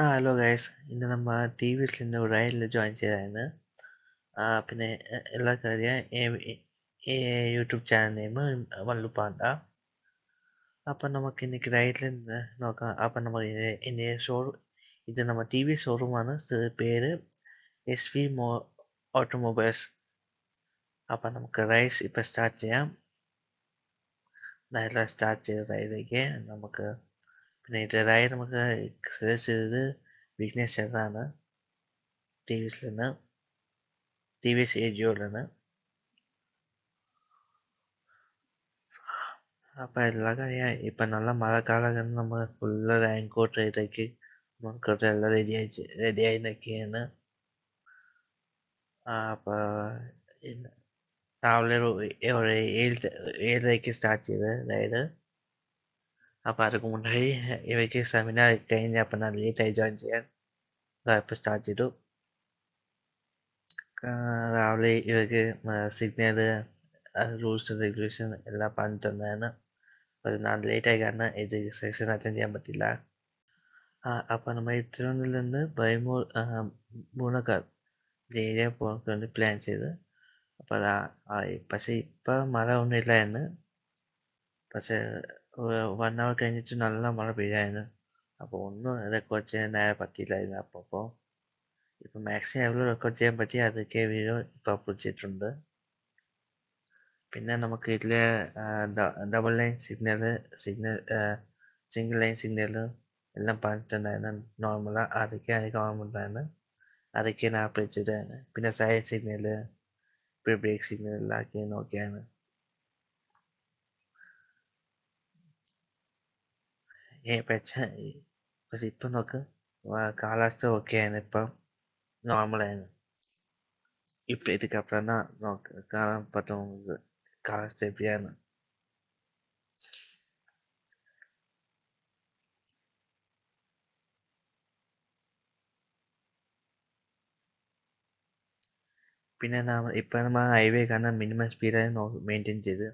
ആ hello guys ഇന്ന് നമ്മ ടി വി ഒരു റൈഡിൽ ജോയിൻ ചെയ്തായിരുന്നു ആ, പിന്നെ എ- എല്ലാവർക്കും അറിയാം യൂട്യൂബ് ചാനൽ നെയിം വള്ളുപ്പാണ്ട. അപ്പം നമുക്ക് ഇന്നേക്ക് റൈഡിൽ നോക്കാം. അപ്പം നമ്മൾ ഇനി ഷോറൂം ഇത് നമ്മൾ ടി വി ഷോറൂമാണ് പേര് എസ് വി മോ ഓട്ടോമൊബൈൽസ് അപ്പം നമുക്ക് റൈസ് ഇപ്പം സ്റ്റാർട്ട് ചെയ്യാം. റൈഡിൽ സ്റ്റാർട്ട് ചെയ്ത റൈഡിലേക്ക് നമുക്ക് പിന്നെ ഇത് റൈഡ് നമുക്ക് സജസ്റ്റ് ചെയ്തത് വിഘ്നേഷ് ചേട്ടനാണ് ടി വിയിൽ നിന്ന് ടി വി എസ് ഏജിയോടാണ് അപ്പം എല്ലാ കാര്യം ഇപ്പം നല്ല മഴക്കാലം നമ്മൾ ഫുള്ള് റെയിൻകോട്ട് ഇതൊക്കെ നമുക്കോട്ട് എല്ലാം റെഡിയായി റെഡിയായി നിൽക്കുകയാണ് അപ്പോൾ രാവിലെ ഒരു ഒരു ഏഴ് ഏഴരയ്ക്ക് സ്റ്റാർട്ട് ചെയ്ത് അതായത് അപ്പോൾ അതുകൊണ്ടായി ഇവയ്ക്ക് സെമിനാർ കഴിഞ്ഞ് അപ്പം ഞാൻ ലേറ്റായി ജോയിൻ ചെയ്യാൻ ഇപ്പോൾ സ്റ്റാർട്ട് ചെയ്തു രാവിലെ ഇവയ്ക്ക് സിഗ്നൽ റൂൾസ് റെഗുലേഷൻ എല്ലാം പറഞ്ഞു തന്നതാണ് അത് ഞാൻ ലേറ്റായി കാരണം ഇത് സെക്ഷൻ അറ്റൻഡ് ചെയ്യാൻ പറ്റില്ല അപ്പൊ നമ്മൾ ഇത്രയൊന്നിൽ നിന്ന് ബൈമോ മൂന്നക്കാർ ഏരിയ പോകാൻ വേണ്ടി പ്ലാൻ ചെയ്ത് അപ്പോൾ പക്ഷേ ഇപ്പൊ മഴ ഒന്നുമില്ല എന്ന് പക്ഷേ വൺ അവർ കഴിഞ്ഞിട്ട് നല്ല മഴ പെയ്യായിരുന്നു. അപ്പോൾ ഒന്നും റെക്കോർഡ് ചെയ്യാൻ നേരെ പറ്റിയില്ലായിരുന്നു. അപ്പോൾ അപ്പോൾ ഇപ്പം മാക്സിമം എവിടെ റെക്കോർഡ് ചെയ്യാൻ പറ്റി അതൊക്കെ വീഡിയോ ഇപ്പോൾ അപ്ലോഡ് പിന്നെ നമുക്ക് ഇതിൽ double line signal signal single line signal എല്ലാം പറഞ്ഞിട്ടുണ്ടായിരുന്നു. നോർമൽ അതൊക്കെ അത് കാണുന്നുണ്ടായിരുന്നു അതൊക്കെ ഞാൻ അപ്ലോഡ് പിന്നെ സൈഡ് സിഗ്നൽ ഇപ്പോൾ ബ്രേക്ക് സിഗ്നൽ എല്ലാം ആക്കി നോക്കിയാണ്. പക്ഷേ പക്ഷെ ഇപ്പം നോക്ക് ആ, കാലാവസ്ഥ ഓക്കെയാണ് ഇപ്പം നോർമലാണ് ഇപ്പം இதுக்கப்புறம் தான் നോക്ക് കാണാൻ പറ്റുന്നത് കാലാവസ്ഥ എപ്പിയാണ് പിന്നെ നാം ഇപ്പം നമ്മൾ ഹൈവേ കാണാൻ മിനിമം സ്പീഡായി മെയിൻറ്റെയിൻ ചെയ്ത്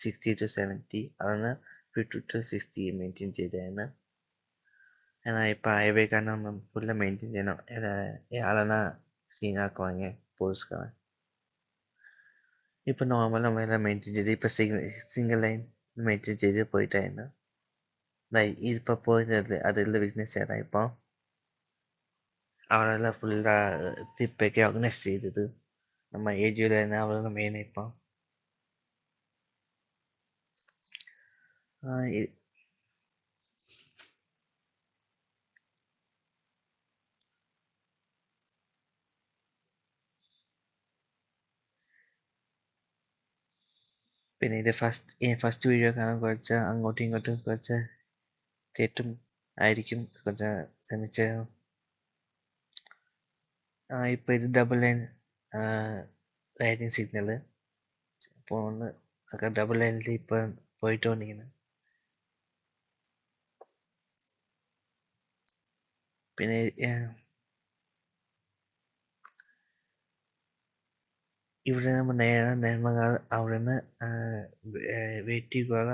സിക്സ്റ്റി ടു സെവൻറ്റി അതാണ് ഫിഫ്റ്റി ടു സിക്സ്റ്റി മെയിൻറ്റെയിൻ ചെയ്തതാണ് എന്നാൽ ഇപ്പം ഹൈവേ കാണാൻ ഫുള്ള് മെയിൻറ്റെയിൻ ചെയ്യണം யாரென்னா சீனாக்குவாங்க போலீஸ்காரன் இப்போ நார்மலாக நம்ம எல்லாம் மெயின்டைன் செய்து இப்போ சிங்கிள் சிங்கிள் லைன் മെയിൻറ്റെയിൻ ചെയ്ത് പോയിട്ടായിരുന്നു ദാ ഇതിപ്പോൾ പോയിരുന്നത് അതിൽ ബിസിനസ് ചേട്ടാ ഇപ്പോൾ അവരെല്ലാം ഫുൾ ട്രിപ്പൊക്കെ ഓർഗനൈസ് ചെയ്തത് നമ്മ ഏജിയിൽ തന്നെ അവരാണ് മെയിൻ ഇപ്പം ആ, ഇ- പിന്നെ ഇത് ഫസ്റ്റ് ഈ ഫസ്റ്റ് വീഡിയോ കാണാൻ കുറച്ച് അങ്ങോട്ടും ഇങ്ങോട്ടും കുറച്ച് തെറ്റും ആയിരിക്കും കുറച്ച് ശ്രമിച്ച് ആ, ഇപ്പം ഇത് ഡബിൾ ലൈൻ ലൈറ്റിംഗ് സിഗ്നൽ അപ്പോൾ ഒന്ന് ഒക്കെ ഡബിൾ ലൈനിൽ ഇപ്പം പോയിട്ടോണ്ടിരിക്കുന്നത് പിന്നെ ഇവിടെ നേരെ നെന്മങ്ങാട് അവിടെ നിന്ന് വേറ്റിക്കുള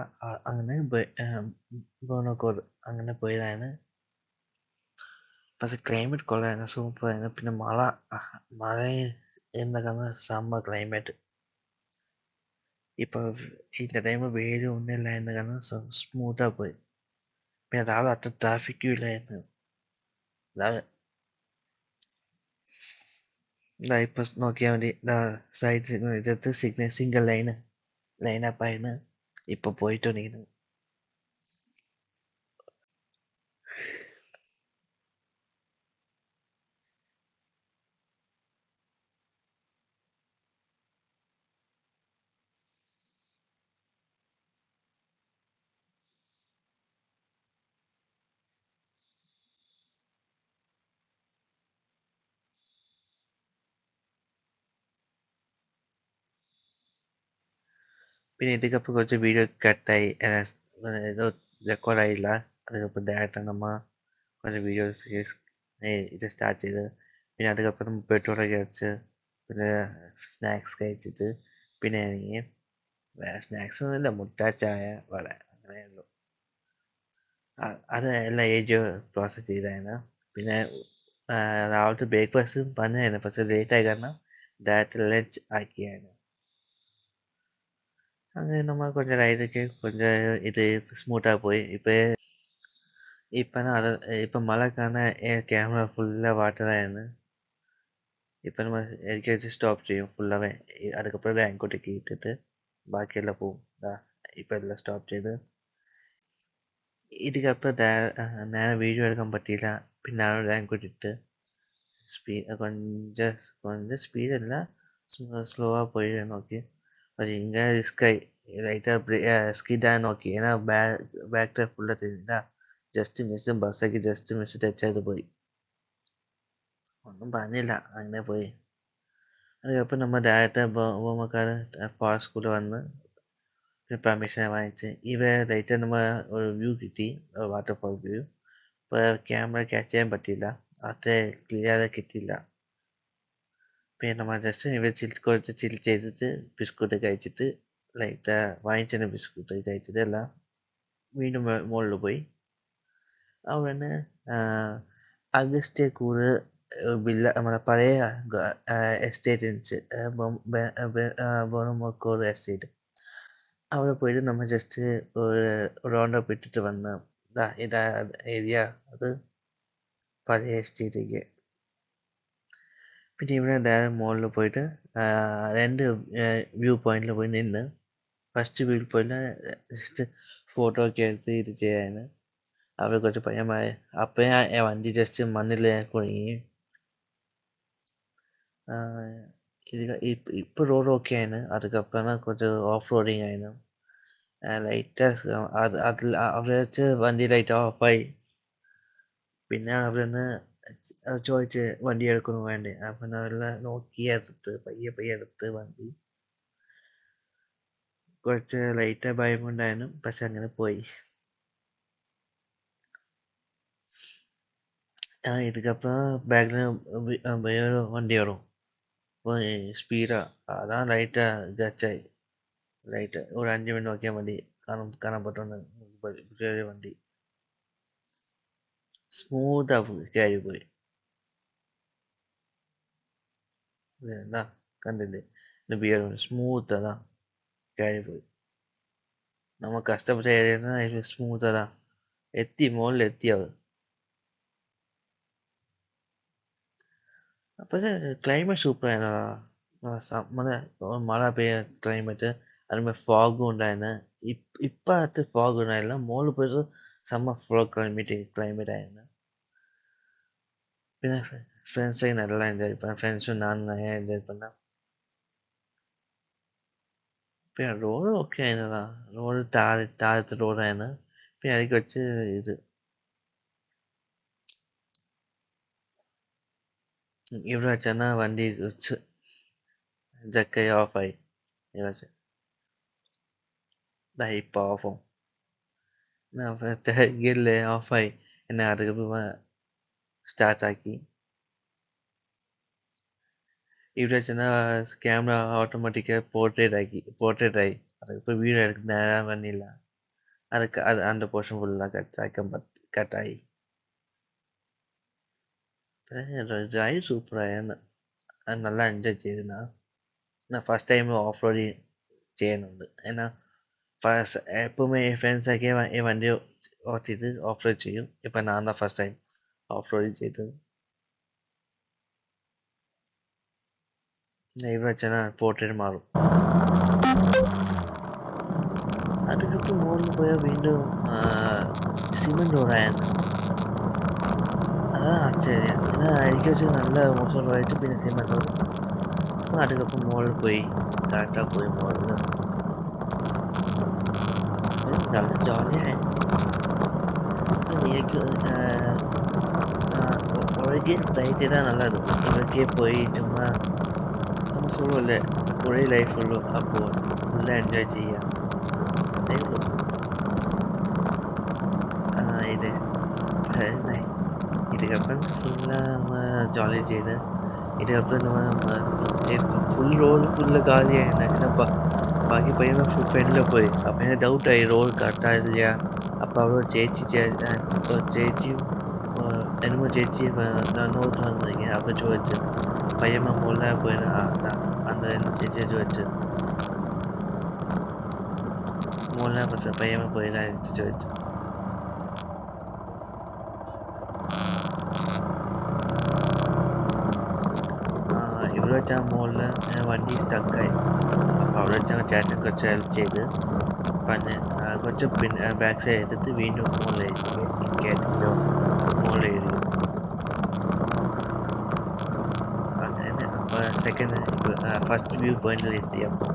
അങ്ങനെ ബോണക്കോട് അങ്ങനെ പോയതാണ്. പക്ഷെ ക്ലൈമറ്റ് കൊള്ളായിരുന്നു സൂപ്പറായിരുന്നു പിന്നെ മഴ മഴ എന്നൊക്കെ സമ്മർ ക്ലൈമറ്റ് ഇപ്പൊ ഇല്ല ടൈം വെയിലും ഒന്നും എന്ന് കാരണം സ്മൂത്താണ് പോയി. പിന്നെ രാവിലെ അത്ര ട്രാഫിക്കും ഇല്ലായിരുന്നു. ഇതാ ഇപ്പൊ നോക്കിയാൽ മതി സൈഡ് സിഗ്നൽ ഇതത്ത് സിഗ്നൽ സിംഗിൾ ലൈന് ലൈനപ്പ് ആയിരുന്നു ഇപ്പൊ പിന്നെ இதுக்கப்புறம் கொஞ்சம் വീഡിയോ കട്ടായി ഏതോ റെക്കോർഡായില്ല അതിനൊപ്പം ഡയറക്റ്റാണ് നമ്മൾ കുറച്ച് വീഡിയോ ഇത് സ്റ്റാർട്ട് ചെയ്ത്. പിന്നെ അതുക്കപ്പുറം പെട്രോളൊക്കെ അടിച്ച് പിന്നെ സ്നാക്സ് കഴിച്ചിട്ട് പിന്നെ ഇറങ്ങി. വേറെ സ്നാക്സ് ഒന്നുമില്ല മുട്ട ചായ വട അങ്ങനെ അങ്ങനെയുള്ളൂ അത് എല്ലാം ഏജ് പ്രോസസ്സ് ചെയ്തായിരുന്നു പിന്നെ രാവിലത്തെ ബ്രേക്ക്ഫാസ്റ്റും പറഞ്ഞായിരുന്നു പക്ഷേ ലേറ്റായി കാരണം ഡയറക്റ്റ് ലഞ്ച് ആക്കിയായിരുന്നു அது நம்ம கொஞ்சம் ரைடுக்கு கொஞ்சம் இது ஸ்மூத்தா போய் இப்போ இப்போனா அத இப்போ மழைக்கான கேமரா ஃபுல்லா வாட்டர் ஆயிடுது. இப்போ நம்ம எங்கேயாச்சும் ஸ்டாப் செய்யும் ஃபுல்லாவே. அதுக்கப்புறம் தான் ஆங்கோட்டுக்கு இட்டுட்டு பாக்கி எல்லாம் போகும். இப்போ எல்லாம் ஸ்டாப் ചെയ്ത് இதுக்கப்புறம் നേരെ വീഡിയോ എടുക്കാൻ പറ്റിയില്ല പിന്നെ അവിടെ ആങ്കോട്ട് ഇട്ട് സ്പീ കൊഞ്ചം കൊഞ്ചം സ്പീഡല്ല സ്ലോവാ പോയി നോക്കി சாரி இங்கே ஸ்கை லைட்டாக பிரே ஸ்கிட்டாக നോക്കി ஏன்னா ബാക്ക് ടൈപ്പ് ഫുള്ള് തിരിഞ്ഞാ ജസ്റ്റ് മിസ് ബസ്സൊക്കെ ജസ്റ്റ് മിസ് ടച്ച് ചെയ്ത് പോയി ഒന്നും പറഞ്ഞില്ല അങ്ങനെ പോയി അതുക്കപ്പം നമ്മൾ ഡയറക്റ്റ് ബോമക്കാർ ഫോറസ്റ്റ് സ്കൂളിൽ വന്ന് പെർമിഷൻ വാങ്ങിച്ച് ഇവ ലൈറ്റ് നമ്മ ഒരു വ്യൂ കിട്ടി വാട്ടർഫോൾ വ്യൂ ഇപ്പോൾ ക്യാമറ ക്യാച്ച് ചെയ്യാൻ പറ്റിയില്ല അത്ര ക്ലിയർ കിട്ടിയില്ല പിന്നെ മജസ്റ്റ് ഇവർ ചിൽ കുറച്ച് ചിൽ ചെയ്തിട്ട് ബിസ്ക്കറ്റ് കഴിച്ചിട്ട് ലൈറ്റ് വാങ്ങിച്ചിന് ബിസ്ക്കറ്റ് കഴിച്ചിട്ട് എല്ലാം വീണ്ടും മുകളിൽ പോയി. അവിടെ അഗസ്റ്റ്യ കൂറ് വില്ല നമ്മുടെ പഴയ എസ്റ്റേറ്റ് വെച്ച് ബോണമോക്കോർ എസ്റ്റേറ്റ് അവിടെ പോയിട്ട് നമ്മൾ ജസ്റ്റ് ഒരു റൗണ്ടപ്പ് ഇട്ടിട്ട് വന്ന് ഇതാ ഇതാ ഏരിയ അത് പഴയ എസ്റ്റേറ്റേക്ക് பிடிஎம்னா நேராக மோலில் போய்ட்டு ரெண்டு வியூ பாயிண்டில் போய் நின்றேன் ஃபஸ்ட்டு வியூ பாயிண்டில் ஜஸ்ட்டு ஃபோட்டோக்கு எடுத்து இது செய்யணும் அப்படி கொஞ்சம் பயமாக அப்போயே என் வண்டி ஜஸ்ட்டு மண்ணில் குடுங்கி இதுக்கு இப்போ இப்போ ரோடு ஓகே ஆயிடும் அதுக்கப்புறம் தான் கொஞ்சம் ஆஃப் ரோடிங் ஆயிடும் லைட்டாக அது அதில் அப்படியாச்சும் வண்டி லைட்டாக ஆஃப் ஆகி പിന്നെ അവിടെ നിന്ന് ചോദിച്ച് വണ്ടി എടുക്കുന്നു വേണ്ടേ? അപ്പൊ നല്ല നോക്കി എടുത്ത് പയ്യെ പയ്യെ എടുത്ത് വണ്ടി. കുറച്ച് ലൈറ്റ് ഭയമുണ്ടായിരുന്നു പക്ഷെ അങ്ങനെ പോയി. ആ ഇതുക്കപ്പം ബാഗിന് വേറെ വണ്ടി വരും അപ്പോൾ സ്പീഡാ അതാ ലൈറ്റ് ഗച്ചായി. ലൈറ്റ് ഒരു അഞ്ച് മിനിറ്റ് നോക്കിയാൽ മതി. കാണാൻ കാണാൻ പറ്റുന്ന വണ്ടി. സ്മൂത്ത് ആവുന്നു കാര്യപോയി എന്താ കണ്ടില്ലേ ബിയർഡ് സ്മൂത്ത് അതാ കാര്യപോയി നമ്മൾ കഷ്ടപ്പെട്ട ഏരിയ സ്മൂത്ത് അതാ എത്തി മുകളിൽ എത്തി അവർ അപ്പോൾ ക്ലൈമറ്റ് സൂപ്പർ നമ്മുടെ മഴ പെയ്യ ക്ലൈമറ്റ് അതുമാതിരി ഫോഗും ഉണ്ടായിരുന്നു ഇപ്പ ഇപ്പോഴത്തെ ഫോഗ് ഉണ്ടായിരുന്നില്ല മുകളിൽ പോയിട്ട് സമ്മർ ഫ്ലോ ക്ലൈമറ്റ് ക്ലൈമറ്റ് ആയിരുന്നു பின்ன ஃப்ரெண்ட்ஸையும் நல்லா என்ஜாய் பண்ணேன் ஃப்ரெண்ட்ஸும் நானும் நிறையா என்ஜாய் பண்ணேன் പിന്നെ റോഡ് ഓക്കെ ആയിരുന്നതാ റോഡ് താഴെ താഴത്തെ റോഡായിരുന്നു പിന്നെ അതിലേക്ക് വെച്ച് ഇത് ഇവിടെ വെച്ചാൽ വണ്ടി വെച്ച് ജക്ക ഓഫായി ഇവിടെ വെച്ച് ഇപ്പോൾ ഓഫാവും ഗിയറിൽ ഓഫായി എന്നെ അറിയിപ്പ് start icon. ഇവിടെ ചെന്ന ക്യാമറ ഓട്ടോമാറ്റിക്കാக പോർട്രേറ്റ് ആക്കി പോർട്രേറ്റ് ആയി അതിപ്പോൾ വീഡിയോ എടുക്കുന്ന നേരം വന്നില്ല அதுக்கு அது அந்த പോർഷൻ ഫുള്ളാ കട്ട് ആക്കാൻ കട്ടായി ഡ്രൈവ് സൂപ്പറായെന്ന് അത് നല്ല എൻജോയ് ചെയ്തിരുന്ന എന്നാൽ ഫസ്റ്റ് ടൈം ഓഫ് റോഡ് ചെയ്യുന്നുണ്ട് എന്നാൽ ഫസ്റ്റ് എപ്പോഴുമേ ഫ്രണ്ട്സൊക്കെ ഈ വണ്ടി ഓട്ടിയിട്ട് ഓഫ് റോഡ് ചെയ്യും ഇപ്പം ഞാൻ ഫസ്റ്റ് ടൈം ഓഫ്ലോഡ് ചെയ്തത് ലൈവ് വെച്ചാൽ പോർട്രേറ്റ് മാറും. அதுக்கப்புறம் மோரில் போய் വീണ്ടും സിമെന്റ് ഓടായിരുന്നു അതാ ആശ്ചര്യം. എന്നാൽ എനിക്ക് വെച്ച് നല്ല മോശമായിട്ട് പിന്നെ സിമെന്റ് ഓടും അപ്പം അതുക്കപ്പം മോളിൽ പോയി കറക്റ്റാ പോയി മോളിൽ നല്ല ജോലിയായിരുന്നു എനിക്ക് ഒഴുകി ട്രൈ ചെയ്താൽ നല്ലത് ഇവർക്ക് പോയി ചുമ്മാ നമ്മൾ സുഖമല്ലേ കുറേ ലൈഫുള്ളൂ അപ്പോൾ ഫുള്ള് എൻജോയ് ചെയ്യാം അതേ ഉള്ളൂ ഇത് இதுக்கப்புறம் ஃபுல்லாக நம்ம ஜாலி செய்து இதுக்கப்புறம் நம்ம ஃபுல் ரோடு ஃபுல்லாக காலியாக இருந்தாங்க பா ബാക്കി പയ്യൻ ഫ്രണ്ടിൽ പോയി അപ്പം എനിക്ക് ഡൗട്ടായി റോഡ് കറക്റ്റായില്ല അപ്പോൾ അവിടെ ചേച്ചി ചേച്ചിയും അതിന് മുമ്പ് ചേച്ചി നോട്ട് വന്നിരിക്കുക അപ്പോൾ ചോദിച്ചു പയ്യമ്മ മുകളിൽ പോയത് അന്ന് ചേച്ചി ചോദിച്ചു മുകളിലെ ബസ് പയ്യമ്മ പോയില്ല ചേച്ചി ചോദിച്ചു ആ, ഇവിടെ വെച്ചാൽ മുകളിൽ വണ്ടി സ്റ്റക്കായി അപ്പോൾ അവിടെ വെച്ചാൽ ചേട്ടൻ കുറച്ച് ഹെൽപ്പ് ചെയ്ത്. പറഞ്ഞ് ആ, കുറച്ച് പിന്നെ ബാക്ക് സൈഡ് എടുത്തിട്ട് വീണ്ടും കയറ്റില്ലോ മുകളിൽ എഴുതി അങ്ങനെ അപ്പോൾ സെക്കൻഡ് ഫസ്റ്റ് വ്യൂ പോയിന്റിൽ എത്തി. അപ്പോൾ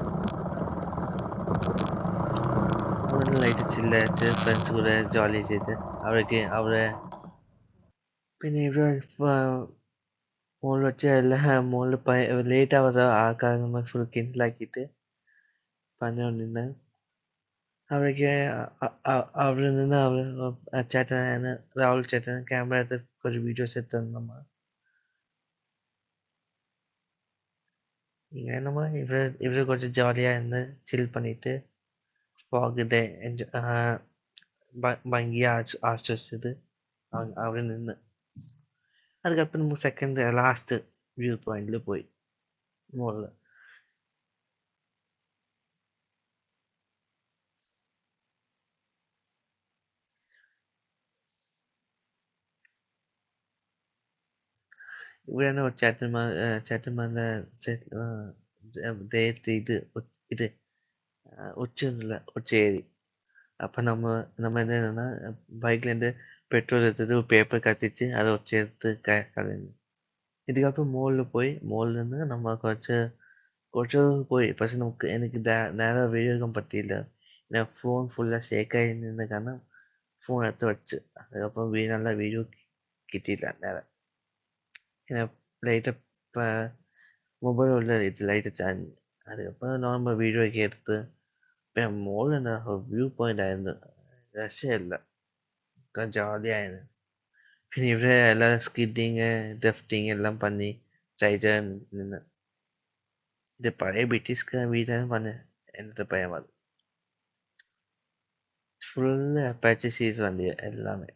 അവിടെ ലൈറ്റ് ചില്ലടിച്ച് ഫ്രണ്ട്സ് കൂടെ ജോലി ചെയ്ത് അവിടേക്ക് അവിടെ പിന്നെ ഇവിടെ മുകളിൽ വെച്ച് എല്ലാ മുകളിൽ ലേറ്റ് ആവാതെ ആൾക്കാർ നമ്മൾ ഫുൾ കിൻഡിലാക്കിയിട്ട് പറഞ്ഞുകൊണ്ടിരുന്നത് അവരൊക്കെ അവിടെ നിന്ന് അവർ ചേട്ടനാണ് രാഹുൽ ചേട്ടൻ ക്യാമറ എടുത്ത് കുറച്ച് വീഡിയോസ് എത്തുന്നു നമ്മൾ இங்கே நம்ம இவர் இவர் கொஞ்சம் ஜாலியாக இருந்து சில் பண்ணிட்டு போகுது என்ஜாய் பங்கியாக ஆச்சு ஆசிரிச்சது அவர் நின்று அதுக்கப்புறம் செகண்ட் லாஸ்ட்டு வியூ பாயிண்டில் போய் மோரில் ഇവിടെയാണ് ചേട്ടന്മാർ ചേട്ടന്മാരുടെ ദേഹത്തെ ഇത് ഒ- ഇത് ഒച്ചയുള്ള ഒച്ചയേറി. നമ്മ നമ്മ എന്താ ബൈക്കിൽ എന്റെ പെട്രോൾ എടുത്തത് പേപ്പർ കത്തിച്ച് അത് ഒച്ചയെടുത്ത് ക- കളയുന്നു. ഇതിനകത്ത് മുകളിൽ പോയി മുകളിൽ നിന്ന് നമ്മൾ കുറച്ച് കുറച്ച് പോയി. പക്ഷെ നമുക്ക് എനിക്ക് നേരെ ഉപയോഗിക്കാൻ പറ്റിയില്ല. ഞാൻ ഫോൺ ഫുള്ളായി ഷേക്കായി നിന്ന് കാരണം ഫോൺ എടുത്ത് വെച്ച്. അതിനപ്പം വീണല്ല വീഡിയോ കിട്ടിയില്ല നേരെ പിന്നെ ലൈറ്റ് മൊബൈൽ ഉള്ള ഇത് ലൈറ്റ് ചാഞ്ഞ് அதுக்கப்புறம் நார்மல் வீடியோ ഒക്കെ എടുത്ത് പിന്നെ മോളിൽ വ്യൂ പോയിന്റ് ആയിരുന്നു രക്ഷയില്ല ജോലിയായിരുന്നു പിന്നെ ഇവിടെ എല്ലാം സ്കിഡിങ് ഡ്രിഫ്റ്റിങ് എല്ലാം പണി ട്രൈ ചെയ്യാൻ നിന്ന് ഇത് പഴയ ബ്രിട്ടീഷ് വീടാണ് പറഞ്ഞ എന്നത്തെ പയ്യൻ മതി ഫുള്ള് അപ്പാച്ചി സീസ് വണ്ടി എല്ലാമേ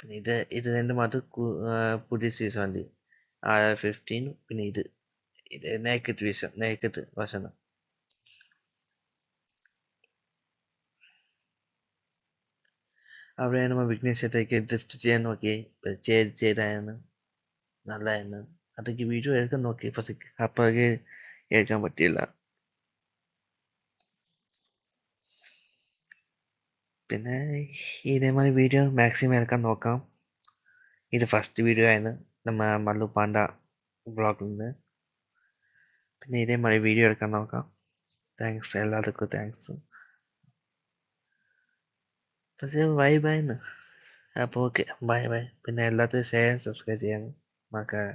പിന്നെ ഇത് ഇത് രണ്ട് മാത്രം കു- ആ, പുതിയ സീസ് വണ്ടി ആർ ഫിഫ്റ്റീൻ പിന്നെ ഇത്. ഇത് നേക്കറ്റ് വിഷൻ നേക്കറ്റ് വശനം അവിടെയാണ് നമ്മൾ വിഘ്നേശ്വരത്തേക്ക് ഡ്രിഫ്റ്റ് ചെയ്യാൻ നോക്കി ചെയ്ത് ചെയ്തായിരുന്നു നല്ലതായിരുന്നു അതൊക്കെ വീഡിയോ എടുക്കാൻ നോക്കി. പക്ഷെ അപ്പോഴേക്ക് കേൾക്കാൻ പറ്റിയില്ല. പിന്നെ ഇതേമാതിരി വീഡിയോ മാക്സിമം എടുക്കാൻ നോക്കാം. ഇത് ഫസ്റ്റ് വീഡിയോ ആയിരുന്നു. നമ്മ മല്ലു പാണ്ട ബ്ലോഗിൽ നിന്ന് പിന്നെ ഇതേമാതിരി വീഡിയോ എടുക്കാൻ നോക്കാം താങ്ക്സ് എല്ലാവർക്കും താങ്ക്സ് പക്ഷേ ബൈ ബൈ എന്ന് അപ്പോൾ ഓക്കെ ബൈ ബൈ പിന്നെ എല്ലാത്തിനും ഷെയർ സബ്സ്ക്രൈബ് ചെയ്യാൻ മറക്കാതെ